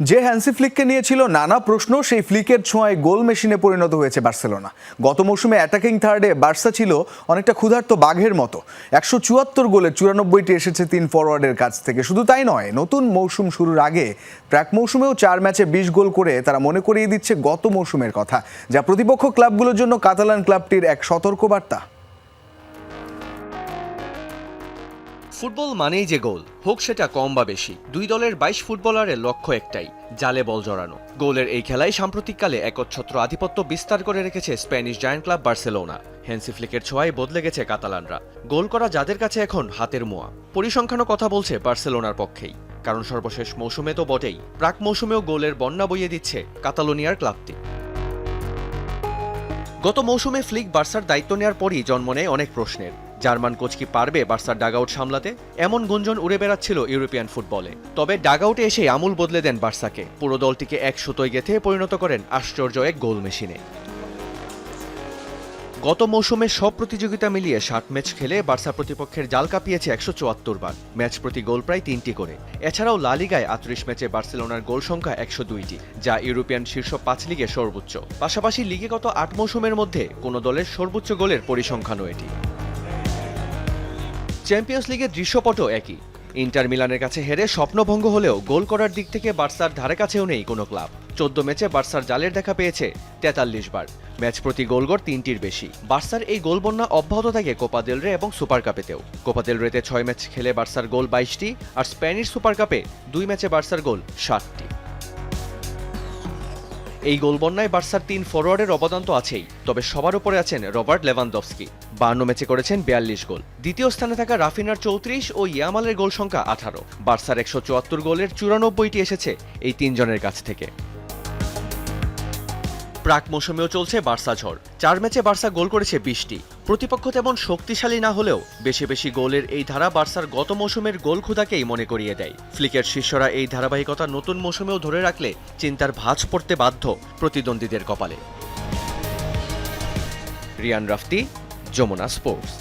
যে হ্যান্সি ফ্লিককে নিয়েছিল নানা প্রশ্ন, সেই ফ্লিকের ছোঁয়ায় গোল মেশিনে পরিণত হয়েছে বার্সেলোনা। গত মৌসুমে অ্যাটাকিং থার্ডে বার্সা ছিল অনেকটা ক্ষুধার্ত বাঘের মতো। একশো চুয়াত্তর গোলে চুরানব্বইটি এসেছে তিন ফরওয়ার্ডের কাছ থেকে। শুধু তাই নয়, নতুন মৌসুম শুরুর আগে প্রাক মৌসুমেও চার ম্যাচে বিশ গোল করে তারা মনে করিয়ে দিচ্ছে গত মৌসুমের কথা, যা প্রতিপক্ষ ক্লাবগুলোর জন্য কাতালান ক্লাবটির এক সতর্কবার্তা। ফুটবল মানেই যে গোল, হোক সেটা কম বা বেশি, দুই দলের বাইশ ফুটবলারের লক্ষ্য একটাই, জালে বল জড়ানো। গোলের এই খেলায় সাম্প্রতিককালে একচ্ছত্র আধিপত্য বিস্তার করে রেখেছে Spanish giant club Barcelona. Hansi ফ্লিকের ছোঁয়ায় বদলে গেছে কাতালানরা। গোল করা যাদের কাছে এখন হাতের মোয়া। পরিসংখ্যানও কথা বলছে বার্সেলোনার পক্ষেই। কারণ সর্বশেষ মৌসুমে তো বটেই, প্রাক মৌসুমেও গোলের বন্যা বইয়ে দিচ্ছে কাতালোনিয়ার ক্লাবটি। গত মৌসুমে ফ্লিক বার্সার দায়িত্ব নেওয়ার পরই জন্ম নেয় অনেক প্রশ্নের। জার্মান কোচ কি পারবে বার্সার ডাগআউট সামলাতে? এমন গুঞ্জন উড়ে বেড়াচ্ছিল ইউরোপিয়ান ফুটবলে। তবে ডাগআউটে এসে আমূল বদলে দেন বার্সাকে। পুরো দলটিকে এক সুতোয় গেথে পরিণত করেন আশ্চর্য এক গোল মেশিনে। গত মৌসুমে সব প্রতিযোগিতা মিলিয়ে ষাট ম্যাচ খেলে বার্সা প্রতিপক্ষের জাল কাঁপিয়েছে একশো চুয়াত্তর বার। ম্যাচ প্রতি গোল প্রায় তিনটি করে। এছাড়াও লা লিগায় আটত্রিশ ম্যাচে বার্সেলোনার গোল সংখ্যা একশো দুইটি, যা ইউরোপিয়ান শীর্ষ পাঁচ লিগে সর্বোচ্চ। পাশাপাশি লিগে গত আট মৌসুমের মধ্যে কোনো দলের সর্বোচ্চ গোলের পরিসংখ্যানও এটি। চ্যাম্পিয়ন্স লিগের দৃশ্যপটও একই। ইন্টার মিলানের কাছে হেরে স্বপ্নভঙ্গ হলেও গোল করার দিক থেকে বার্সার ধারে কাছেও নেই কোনো ক্লাব। চোদ্দ ম্যাচে বার্সার জালের দেখা পেয়েছে তেতাল্লিশ বার। ম্যাচ প্রতি গোলগড় তিনটির বেশি। বার্সার এই গোল বন্যা অব্যাহত থাকে কোপা দেল রে এবং সুপার কাপেতেও। কোপা দেল রেতে ছয় ম্যাচ খেলে বার্সার গোল বাইশটি আর স্প্যানিশ সুপার কাপে দুই ম্যাচে বার্সার গোল ষাটটি এই গোল বন্যায় বার্সার তিন ফরোয়ার্ডের অবদান তো আছেই, তবে সবার উপরে আছেন রবার্ট লেভানদভস্কি বান্ন ম্যাচে করেছেন বিয়াল্লিশ গোল। দ্বিতীয় স্থানে থাকা রাফিনার চৌত্রিশ ও ইয়ামালের গোল সংখ্যা আঠারো। বার্সার একশো চুয়াত্তর গোলের চুরানব্বইটি এসেছে এই তিনজনের কাছ থেকে। প্রাক মৌসুমেও চলছে বার্সা ঝড়। চার ম্যাচে বার্সা গোল করেছে বিশটি। প্রতিপক্ষ তেমন শক্তিশালী না হলেও বেশি বেশি গোলের এই ধারা বার্সার গত মৌসুমের গোল ক্ষুদাকেই মনে করিয়ে দেয়। ফ্লিকের শিষ্যরা এই ধারাবাহিকতা নতুন মৌসুমেও ধরে রাখলে চিন্তার ভাঁজ পড়তে বাধ্য প্রতিদ্বন্দ্বীদের কপালে। রিয়ান রাফতি, যমুনা স্পোর্টস।